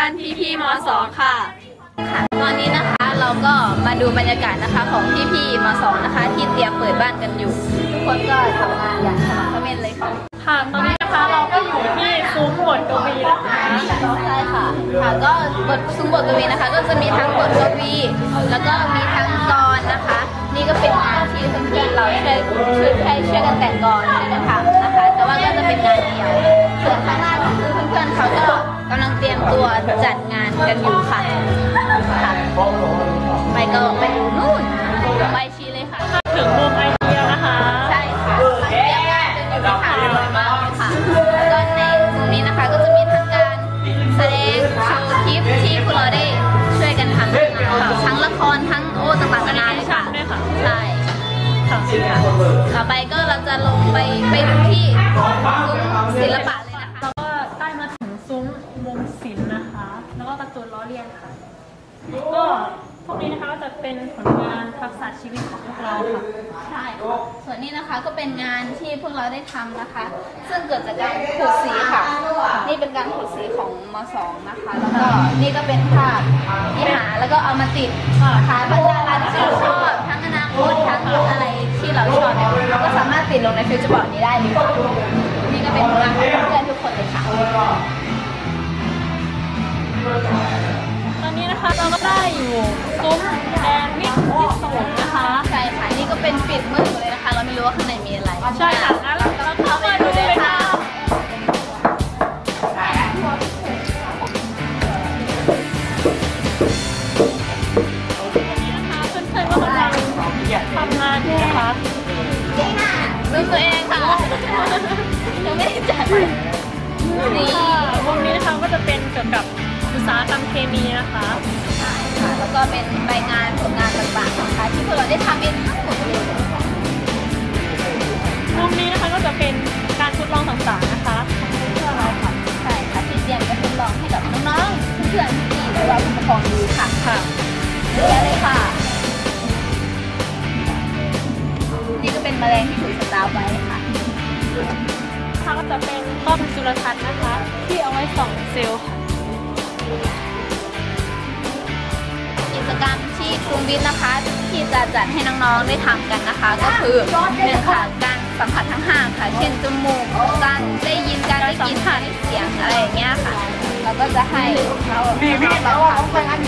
านพี่พี่มสองค่ะ ค่ะ ตอนนี้นะคะเราก็มาดูบรรยากาศนะคะของพี่พี่มสองนะคะ ที่เตรียมเปิดบ้านกันอยู่ ทุกคนก็ทำงานอย่างสมัครเขม้นเลยค่ะ ค่ะ ตอนนี้นะคะเราก็อยู่ที่ซุ้มบทกวีนะคะใช่ค่ะ ค่ะก็บทซุ้มบทกวีนะคะ ก็จะมีทั้งบทกวี แล้วก็มีทั้งกรนะคะ นี่ก็เป็นงานที่เพื่อนๆเราช่วยช่วยให้ช่วยกันแต่งกรช่วยกันทำนะคะ แต่ว่าก็จะเป็นงานเดียวส่วนข้างล่างก็คือเพื่อนๆเขาก็กำลังเตรียม ตัวจัดงานกันอยู่ค่ะค่ะไปก็ไปดูนู่นไปชี้เลยค่ะ ถึงมุมไอเดียนะคะ ใช่ค่ะเตรียมงานกันอยู่ค่ะสวยมากเลยค่ะแล้วก็ในตรงนี้นะคะก็จะมีทั้งการแสดงโชว์คลิปที่พวกเราได้ช่วยกันทำนะคะทั้งละครทั้งโอ้ต่างๆนานาเลยค่ะด้วยค่ะใช่ค่ะค่ะต่อไปก็เราจะลงไปไปดูที่ซุ้มศิลปะเลย ก็การ์ตูนล้อเลียนค่ะ ก็พวกนี้นะคะก็จะเป็นผลงานทักษะชีวิตของพวกเราค่ะใช่ส่วนนี้นะคะก็เป็นงานที่พวกเราได้ทำนะคะ ซึ่งเกิดจากการขูดสีค่ะ นี่เป็นการขูดสีของมสองนะคะ แล้วก็นี่ก็เป็นภาพที่หาแล้วก็เอามาติดนะคะบรรดาราที่เราชอบทั้งอนาคตทั้งอะไรที่เราชอบเนี่ยเราก็สามารถติดลงในฟิวเจอร์บอร์ดนี้ได้เลยค่ะนี่ก็เป็นผลงานของเพื่อนๆทุกคนเลยค่ะ ตอนนี้นะคะเราก็ได้อยู่ซุ้มแดนมิตรที่สงนะคะ ใช่ค่ะนี่ก็เป็นปิดมือถือเลยนะคะ เราไม่รู้ว่าข้างในมีอะไรใช่ค่ะงั้นเราเราเข้ามาดูเลยค่ะวันนี้นะคะเพื่อนๆก็กำลังทำงานอยู่นะคะรูปตัวเองค่ะยังไม่ได้จัดนี่วงนี้นะคะก็จะเป็นเกี่ยวกับอุ ตสาหกรรมเคมีนะคะค่ะแล้วก็เป็นใบงานผลงานต่างๆนะคะที่พวกเราได้ทำเองทั้งหมดเลยวงนี้นะคะก็จะเป็นการทดลองต่างๆนะคะเพื่อเราค่ะ ใช่ค่ะที่เตรียมจะทดลองให้กับน้องๆเพื่อนๆที่พวกเราผู้ปกครองดูค่ะค่ะเยอะแยะเลยค่ะ นี่ก็เป็นแมลงที่ถูกสตาร์ฟไว้ค่ะถ้าก็จะเป็นกล้องจุลทรรศน์นะคะ ที่เอาไว้ส่องเซลล์ค่ะ กิจกรรมที่กรุงวิทย์นะคะ ที่จะจัดให้น้องๆได้ทำกันนะคะ ก็คือหนึ่งค่ะการสัมผัสทั้งห้าค่ะ เช่นจมูกการได้ยินการได้กลินการได้เสียงอะไรอย่างเงี้ยค่ะแล้วก็จะให้เราเราทำกัน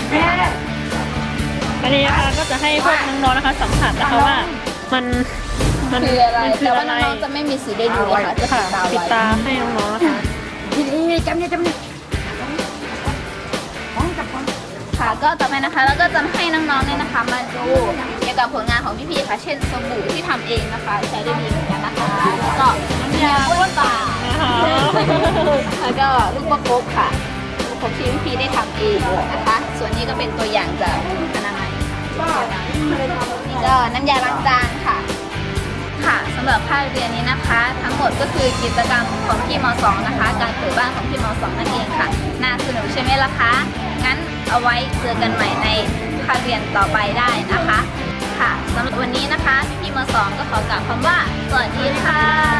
อันนี้นะคะก็จะให้พวกน้องๆนะคะสัมผัสนะคะว่ามันมันคืออะไรมันคือแต่ว่าอะไรน้องๆจะไม่มีสีได้ดูเลยค่ะจะปิค่ะดตาปิดไว้ ตาให้น้องๆนะคะค่ะ ก็ต่อไปนะคะแล้วก็จะให้น้องๆเนี่ยนะคะ มาดูเกี่ยวกับผลงานของพี่ๆค่ะ เช่นสบู่ที่ทำเองนะคะ ใช้ได้ดีเหมือนกันนะคะ แล้วก็น้ำยาบ้วนปากนะคะแล้วก็ลูกประคบค่ะลูกประคบที่พี่ๆได้ทำเองนะคะ ส่วนนี้ก็เป็นตัวอย่างจากอนามัยนี่ก็น้ำยาล้างจานค่ะำหรับภาคเรียนนี้นะคะ ทั้งหมดก็คือกิจกรรมของพี่ม .2 นะคะ การเปิดบ้านของพี่ม .2 นั่นเองค่ะ น่าสนุกใช่ไหมล่ะคะ งั้นเอาไว้เจอกันใหม่ในภาคเรียนต่อไปได้นะคะ ค่ะสำหรับวันนี้นะคะ พี่ม .2 ก็ขอกล่าวคำว่าสวัสดีค่ะ